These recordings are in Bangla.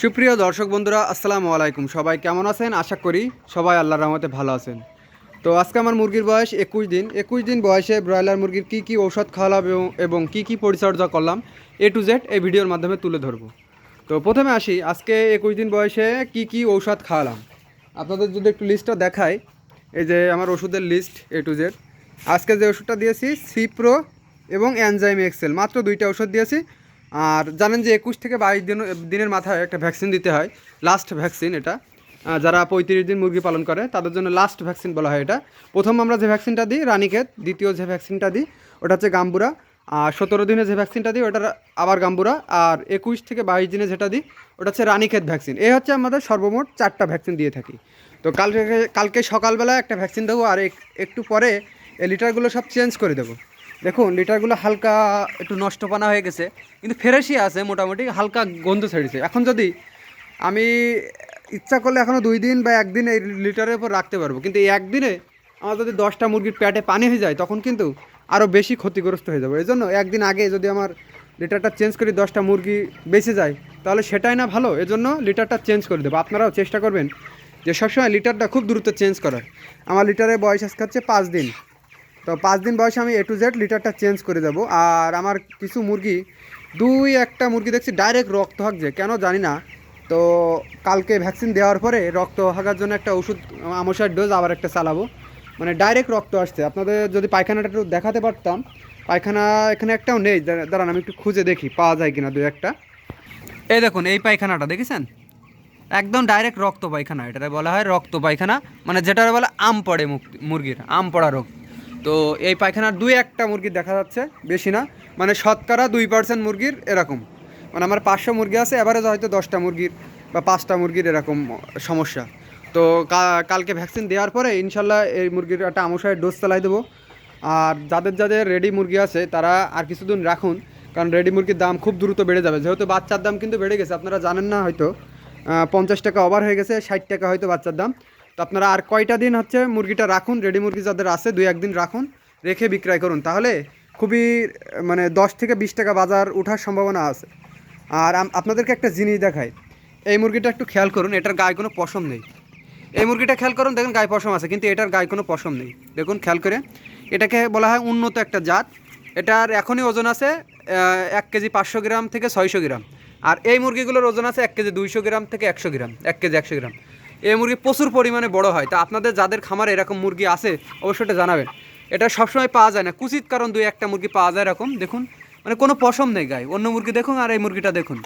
সুপ্রিয় দর্শক বন্ধুরা, আসসালামু আলাইকুম। সবাই কেমন আছেন? আশা করি সবাই আল্লাহর রহমতে ভালো আছেন। তো আজকে আমার মুরগির বয়স একুশ দিন। একুশ দিন বয়সে ব্রয়লার মুরগির কী কী ঔষধ খাওয়ালাম এবং- এবং কী কী পরিচর্যা করলাম এ টু জেড এই ভিডিওর মাধ্যমে তুলে ধরবো। তো প্রথমে আসি, আজকে একুশ দিন বয়সে কি কি ঔষধ খাওয়ালাম? আপনাদের যদি একটু লিস্টটা দেখাই, এই যে আমার ওষুধের লিস্ট এ টু জেড। আজকে যে ওষুধটা দিয়েছি, সিপ্রো এবং অ্যানজাইম এক্সেল, মাত্র দুইটা ওষুধ দিয়েছি। আর জানেন যে একুশ থেকে বাইশ দিন, দিনের মাথায় একটা ভ্যাকসিন দিতে হয় লাস্ট ভ্যাকসিন এটা। যারা পঁয়ত্রিশ দিন মুরগি পালন করে, তাদের জন্য লাস্ট ভ্যাকসিন বলা হয় এটা। প্রথম আমরা যে ভ্যাকসিনটা দিই, রানীক্ষেত, দ্বিতীয় যে ভ্যাকসিনটা দিই, ওটা হচ্ছে গাম্বুরা। আর সতেরো দিনে যে ভ্যাকসিনটা দিই ওটা আবার গাম্বুরা। আর একুশ থেকে বাইশ দিনে যেটা দিই, ওটা হচ্ছে রানীক্ষেত ভ্যাকসিন। এই হচ্ছে আমাদের সর্বমোট চারটা ভ্যাকসিন দিয়ে থাকি। তো কালকে কালকে সকালবেলা একটা ভ্যাকসিন দেবো, আর এক- একটু পরে লিটারগুলো সব চেঞ্জ করে দেবো। দেখুন, লিটারগুলো হালকা একটু নষ্টপানা হয়ে গেছে, কিন্তু ফ্রেশই আছে মোটামুটি, হালকা গন্ধ ছেড়েছে এখন যদি আমি ইচ্ছা করলে এখনও দুই দিন বা একদিন এই লিটারের উপর রাখতে পারব, কিন্তু এই একদিনে আমার যদি দশটা মুরগির প্যাটে পানি হয়ে যায়, তখন কিন্তু আরও বেশি ক্ষতিগ্রস্ত হয়ে যাবে। এই জন্য একদিন আগে যদি আমার লিটারটা চেঞ্জ করি দশটা মুরগি বেঁচে যায়, তাহলে সেটাই না ভালো, এজন্য লিটারটা চেঞ্জ করে দেবো। আপনারাও চেষ্টা করবেন যে সবসময় লিটারটা খুব দ্রুত চেঞ্জ করার। আমার লিটারের বয়স আজকে হচ্ছে পাঁচ দিন। তো পাঁচ দিন বয়সে আমি এ টু জেড লিটারটা চেঞ্জ করে দেবো। আর আমার কিছু মুরগি, দুই একটা মুরগি দেখছি ডাইরেক্ট রক্ত হাঁকছে কেন জানি না। তো কালকে ভ্যাকসিন দেওয়ার পরে রক্ত হাঁকার জন্য একটা ওষুধ আমশার ডোজ আবার একটা চালাবো। মানে ডাইরেক্ট রক্ত আসছে। আপনাদের যদি পায়খানাটা একটু দেখাতে পারতাম, পায়খানা এখানে একটাও নেই। দাঁড়ান, আমি একটু খুঁজে দেখি, পাওয়া যায় কিনা দু একটা। এই দেখুন, এই পায়খানাটা দেখেছেন? একদম ডাইরেক্ট রক্ত পায়খানা এটা বলা হয় রক্ত পায়খানা। মানে যেটা বলে আম পড়ে মুরগির, আম পড়া রোগ। তো এই পায়খানার দুই একটা মুরগি দেখা যাচ্ছে, বেশি না। মানে শতকরা দুই পার্সেন্ট মুরগির এরকম। মানে আমার পাঁচশো মুরগি আছে এভারেজ হয়তো দশটা মুরগির বা পাঁচটা মুরগির এরকম সমস্যা। তো কালকে ভ্যাকসিন দেওয়ার পরে ইনশাল্লাহ এই মুরগির একটা আমশায় ডোজ চালাই দেবো। আর যাদের যাদের রেডি মুরগি আছে, তারা আর কিছুদিন রাখুন, কারণ রেডি মুরগির দাম খুব দ্রুত বেড়ে যাবে। যেহেতু বাচ্চার দাম কিন্তু বেড়ে গেছে, আপনারা জানেন না হয়তো। পঞ্চাশ টাকা ওভার হয়ে গেছে, ষাট টাকা হয়তো বাচ্চার দাম। তো আপনারা আর কয়টা দিন হচ্ছে মুরগিটা রাখুন রেডি মুরগি যাদের আছে, দুই একদিন রাখুন, রেখে বিক্রয় করুন। তাহলে খুবই মানে দশ থেকে বিশ টাকা বাজার ওঠার সম্ভাবনা আছে। আর আপনাদেরকে একটা জিনিস দেখাই। এই মুরগিটা একটু খেয়াল করুন, এটার গায়ে কোনো পশম নেই। এই মুরগিটা খেয়াল করুন, দেখুন গায়ে পশম আছে, কিন্তু এটার গায়ে কোনো পশম নেই। দেখুন, খেয়াল করে। এটাকে বলা হয় উন্নত একটা জাত। এটার এখনই ওজন আছে এক কেজি পাঁচশো গ্রাম থেকে ছয়শো গ্রাম। আর এই মুরগিগুলোর ওজন আছে এক কেজি দুইশো গ্রাম থেকে একশো গ্রাম, এক কেজি একশো গ্রাম। এই মুরগি প্রচুর পরিমাণে বড় হয়। তা আপনাদের যাদের খামারে এরকম মুরগি আছে, অবশ্যই এটা জানাবেন। এটা সবসময় পাওয়া যায় না। কুচিত কারণ দুই একটা মুরগি পাওয়া যায় এরকম, দেখুন। মানে কোনো পশম নেই গায়ে। অন্য মুরগি দেখুন আর এই মুরগিটা দেখুন।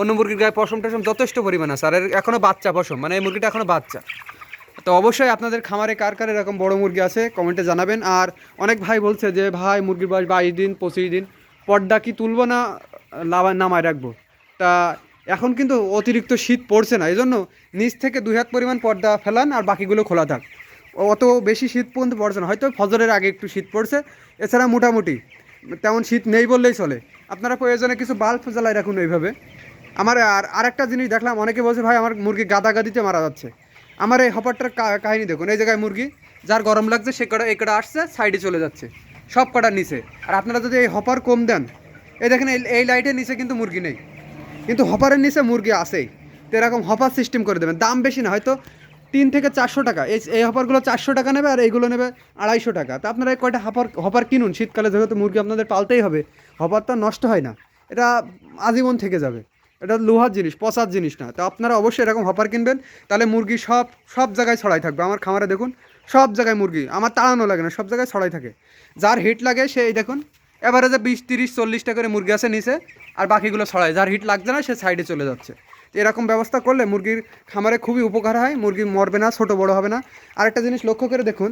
অন্য মুরগির গায়ে পশম টশম যথেষ্ট পরিমাণ আছে। আর এখনও বাচ্চা পশম মানে এই মুরগিটা এখনও বাচ্চা। তো অবশ্যই আপনাদের খামারে কার কার এরকম বড় মুরগি আছে, কমেন্টে জানাবেন। আর অনেক ভাই বলছে যে, ভাই, মুরগির বয়স বাইশ দিন, পঁচিশ দিন। পর্দা কি তুলবো না, লাভা, নামায় রাখব? তা এখন কিন্তু অতিরিক্ত শীত পড়ছে না। এই জন্য নিচ থেকে দুই হাত পরিমাণ পর্দা ফেলান আর বাকিগুলো খোলা থাক। অত বেশি শীত পর্যন্ত পড়ছে না। হয়তো ফজরের আগে একটু শীত পড়ছে। এছাড়া মোটামুটি তেমন শীত নেই বললেই চলে। আপনারা প্রয়োজনে কিছু বাল্ব জ্বালাই রাখুন ওইভাবে। আমার আর আরেকটা জিনিস দেখলাম, অনেকে বলছে, ভাই, আমার মুরগি গাদাগাদিতে মারা যাচ্ছে। আমার এই হপারটার কাহিনী দেখুন। এই জায়গায় মুরগি, যার গরম লাগছে, সে কটা এই কটা আসছে, সাইডে চলে যাচ্ছে, সব কটার নিচে। আর আপনারা যদি এই হপার কম দেন, এই দেখেন, এই লাইটের নিচে কিন্তু মুরগি নেই। কিন্তু হপারের নিচে মুরগি আছেই। তো এরকম হপার সিস্টেম করে দেবেন। দাম বেশি না, হয়তো তিন থেকে চারশো টাকা। এই এই হপারগুলো চারশো টাকা নেবে আর এইগুলো নেবে আড়াইশো টাকা। তো আপনারা কয়টা হপার হপার কিনুন। শীতকালে যেহেতু মুরগি আপনাদের পালতেই হবে, হপার তো নষ্ট হয় না। এটা আজীবন থেকে যাবে। এটা লোহার জিনিস, পচার জিনিস না। তো আপনারা অবশ্যই এরকম হপার কিনবেন। তাহলে মুরগি সব সব জায়গায় ছড়াই থাকবে। আমার খামারে দেখুন, সব জায়গায় মুরগি। আমার তাড়ানো লাগে না, সব জায়গায় ছড়াই থাকে। যার হিট লাগে সে এই দেখুন এবারে বিশ, তিরিশ, চল্লিশটা করে মুরগি আছে নিচে। আর বাকিগুলো ছড়ায়। যার হিট লাগছে না, সে সাইডে চলে যাচ্ছে। তো এরকম ব্যবস্থা করলে মুরগির খামারে খুবই উপকার হয়, মুরগি মরবে না, ছোটো বড় হবে না। আরেকটা জিনিস লক্ষ্য করে দেখুন,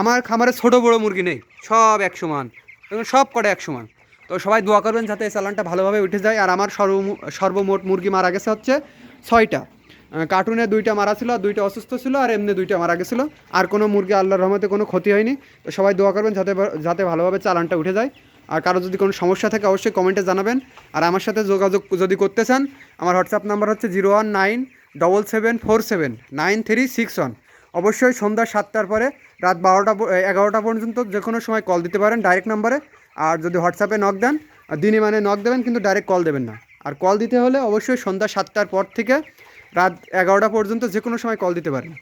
আমার খামারে ছোটো বড় মুরগি নেই, সব এক সমান এবং সব কটা এক সমান তো সবাই দোয়া করবেন যাতে এই চালানটা ভালোভাবে উঠে যায়। আর আমার সর্ব সর্বমোট মুরগি মারা গেছে হচ্ছে ছয়টা। কার্টুনে দুইটা মারা ছিল আর দুইটা অসুস্থ ছিল, আর এমনি দুইটা মারা গেছিল। আর কোনো মুরগি আল্লাহর রহমতে কোনো ক্ষতি হয়নি। তো সবাই দোয়া করবেন যাতে যাতে ভালোভাবে চালানটা উঠে যায়। আর কারও যদি কোনো সমস্যা থাকে অবশ্যই কমেন্টে জানাবেন। আর আমার সাথে যোগাযোগ যদি করতে চান, আমার হোয়াটসঅ্যাপ নাম্বার হচ্ছে zero one nine double seven four seven nine three six one. অবশ্যই সন্ধ্যা সাতটার পরে রাত বারোটা এগারোটা পর্যন্ত যে কোনো সময় কল দিতে পারেন ডাইরেক্ট নাম্বারে। আর যদি হোয়াটসঅ্যাপে নক দেন দিনে মানে নক দেবেন, কিন্তু ডাইরেক্ট কল দেবেন না। আর কল দিতে হলে অবশ্যই সন্ধ্যা সাতটার পর থেকে রাত এগারোটা পর্যন্ত যে কোনো সময় কল দিতে পারেন।